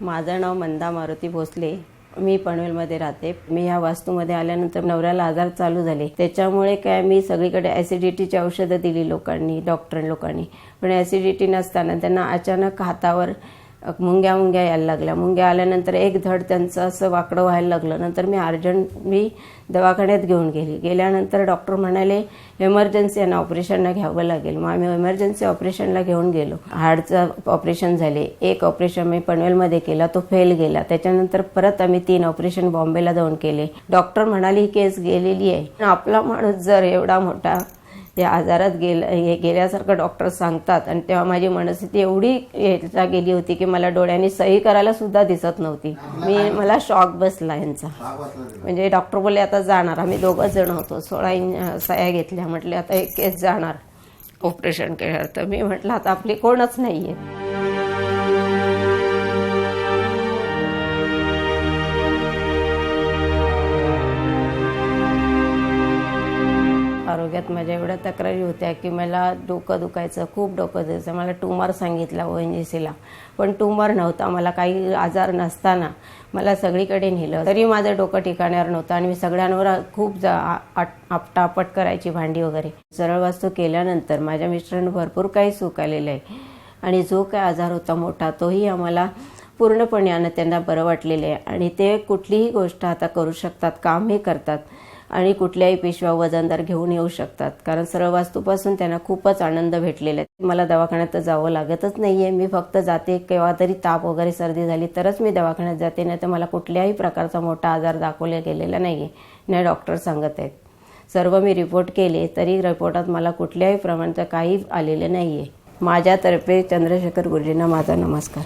माझं नाव मंदा मारुती भोसले. मी पनवेलमध्ये राहते. मी ह्या वास्तूमध्ये आल्यानंतर नवऱ्याला आजार चालू झाले. त्याच्यामुळे काय मी सगळीकडे ॲसिडिटीची औषधं दिली लोकांनी डॉक्टर लोकांनी. पण ॲसिडिटी नसताना त्यांना अचानक हातावर मुंग्या मुंग्या यायला लागल्या. मुंग्या आल्यानंतर एक धड त्यांचं असं वाकडं व्हायला लागलं. नंतर मी अर्जंट मी दवाखान्यात घेऊन गेली. गेल्यानंतर डॉक्टर म्हणाले एमर्जन्सी यांना ऑपरेशनला घ्यावं लागेल. मग आम्ही एमर्जन्सी ऑपरेशनला घेऊन गेलो. हार्टचं ऑपरेशन झाले. एक ऑपरेशन मी पनवेलमध्ये केला. तो फेल गेला. त्याच्यानंतर परत आम्ही तीन ऑपरेशन बॉम्बेला जाऊन केले. डॉक्टर म्हणाले ही केस गेलेली आहे. आपला माणूस जर एवढा मोठा त्या आजारात गेल हे गेल्यासारखं डॉक्टर सांगतात. आणि तेव्हा माझी मनस्थिती एवढी ह्याचा गेली होती की मला डोळ्यांनी सही करायला सुद्धा दिसत नव्हती. मी मला शॉक बसला यांचा. म्हणजे डॉक्टर बोलले आता जाणार. आम्ही दोघंच जण होतो. सोळा इंच सह्या घेतल्या. म्हटले आता एक केस जाणार. ऑपरेशन केल्यावर. तर मी म्हटलं आता आपली कोणच नाही आहे आरोग्यात माझ्या एवढ्या तक्रारी होत्या की मला डोकं दुखायचं खूप डोकं दुखायचं. मला ट्युमर सांगितला ओ एन जी सीला पण ट्युमर नव्हता मला काही आजार नसताना मला सगळीकडे नेलं. तरी माझं डोकं ठिकाण्यावर नव्हतं आणि मी सगळ्यांवर खूप जा आपटापट करायची भांडी वगैरे. सरळ वास्तू केल्यानंतर माझ्या मिस्टरांना भरपूर काही सुख आलेलं आहे. आणि जो काय आजार होता मोठा तोही आम्हाला पूर्णपणे त्यांना बरं वाटलेलं आहे. आणि ते कुठलीही गोष्ट आता करू शकतात कामही करतात. आणि कुठल्याही पिशव्या वजनदार घेऊन येऊ शकतात. कारण सरळ वास्तूपासून त्यांना खूपच आनंद भेटलेला आहे. मला दवाखान्यात तर जावं लागतच नाही आहे मी फक्त जाते केव्हा तरी ताप वगैरे सर्दी झाली तरच मी दवाखान्यात जाते. नाही तर मला कुठल्याही प्रकारचा मोठा आजार दाखवला गेलेला नाही आहे नाही डॉक्टर सांगत आहेत. सर्व मी रिपोर्ट केले तरी रिपोर्टात मला कुठल्याही प्रमाणाचं काही आलेलं नाही आहे माझ्यातर्फे चंद्रशेखर गुरुजींना माझा नमस्कार.